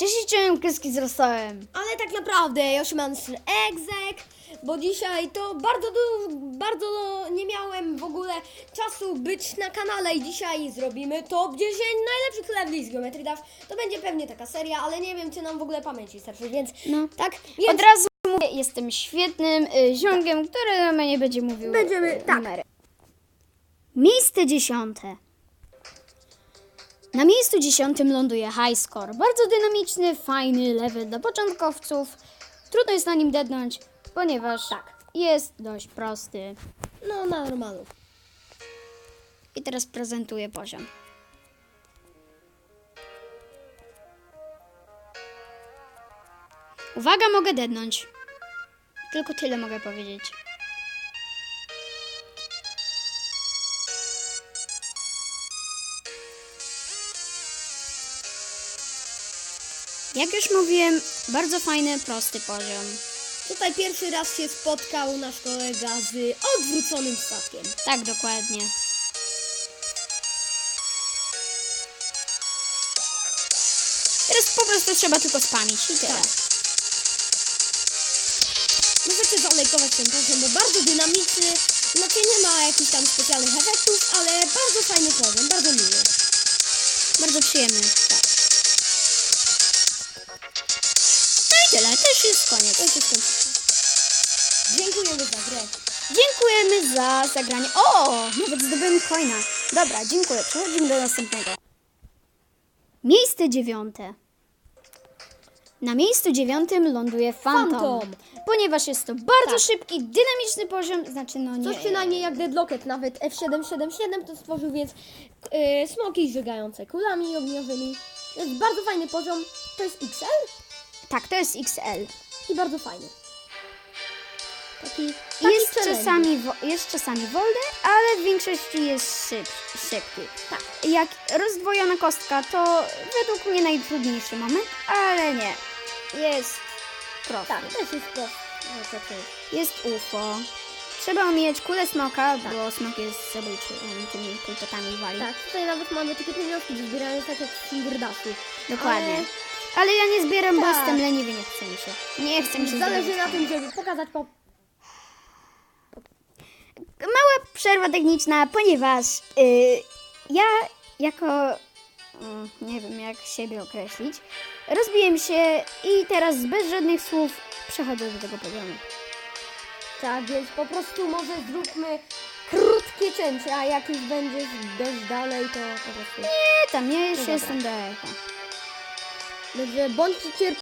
Cześć, czułem kreski wzrastałem. Ale tak naprawdę mam egzek, bo dzisiaj to bardzo, bardzo nie miałem w ogóle czasu być na kanale i dzisiaj zrobimy top 10 najlepszych leveli z Geometry Dash. To będzie pewnie taka seria, ale nie wiem, czy nam w ogóle pamięci starczy, więc No. tak, więc Od razu mówię, jestem świetnym y, ziomkiem, który na mnie będzie mówił Będziemy- y, tak. numery. Miejsce dziesiąte. Na miejscu dziesiątym ląduje High Score. Bardzo dynamiczny, fajny level dla początkowców. Trudno jest na nim dednąć, ponieważ Tak. jest dość prosty. no na normalu. I teraz prezentuję poziom. Uwaga, mogę dednąć. Tylko tyle mogę powiedzieć. Jak już mówiłem, bardzo fajny, prosty poziom. Tutaj pierwszy raz się spotkał nasz kolega z odwróconym statkiem. Tak, dokładnie. Teraz po prostu trzeba tylko spamić i tyle. Tak. Możecie zalejkować ten poziom, bo bardzo dynamiczny. Znaczy nie ma jakichś tam specjalnych efektów, ale bardzo fajny poziom, bardzo miły. Bardzo przyjemny. Tyle, już jest koniec. To. Dziękujemy za grę. Dziękujemy za zagranie. O, nawet zdobyłem coina. Dobra, dziękuję. Przechodzimy do następnego. Miejsce dziewiąte. Na miejscu dziewiątym ląduje Phantom. Phantom. Ponieważ jest to bardzo Tak. szybki, dynamiczny poziom, znaczy no nie... Coś przynajmniej jak Deadlocket, nawet F777 to stworzył, więc yy, smoki żygające kulami ogniowymi. To jest bardzo fajny poziom. To jest XL Tak, to jest XL. i bardzo fajny. Taki, taki Jest czasami, jest czasami wolny, ale w większości jest szyb, szybki. Tak. Jak rozdwojona kostka, to według mnie najtrudniejszy moment, ale nie. Jest prosty. Tak, też jest to. No, jest. UFO. Trzeba omijać kulę smoka, bo smok jest zabójczy, on tymi pulpetami wali. Tak, tutaj nawet mamy takie pieniążki do zbierania, tak jak w. Dokładnie. Ale Ale ja nie zbieram, bo Tak. jestem leniwy, nie chce mi się. Nie chce mi się Zależy zbierać. na tym, żeby pokazać po... Mała przerwa techniczna, ponieważ y, ja jako, mm, nie wiem jak siebie określić, rozbiłem się i teraz bez żadnych słów przechodzę do tego poziomu. Tak, więc po prostu może zróbmy krótkie cięcie, a jak już będziesz dość dalej, to po prostu... Nie, tam ja jeszcze dobra. jestem daleko. Także bądźcie cierpliwi.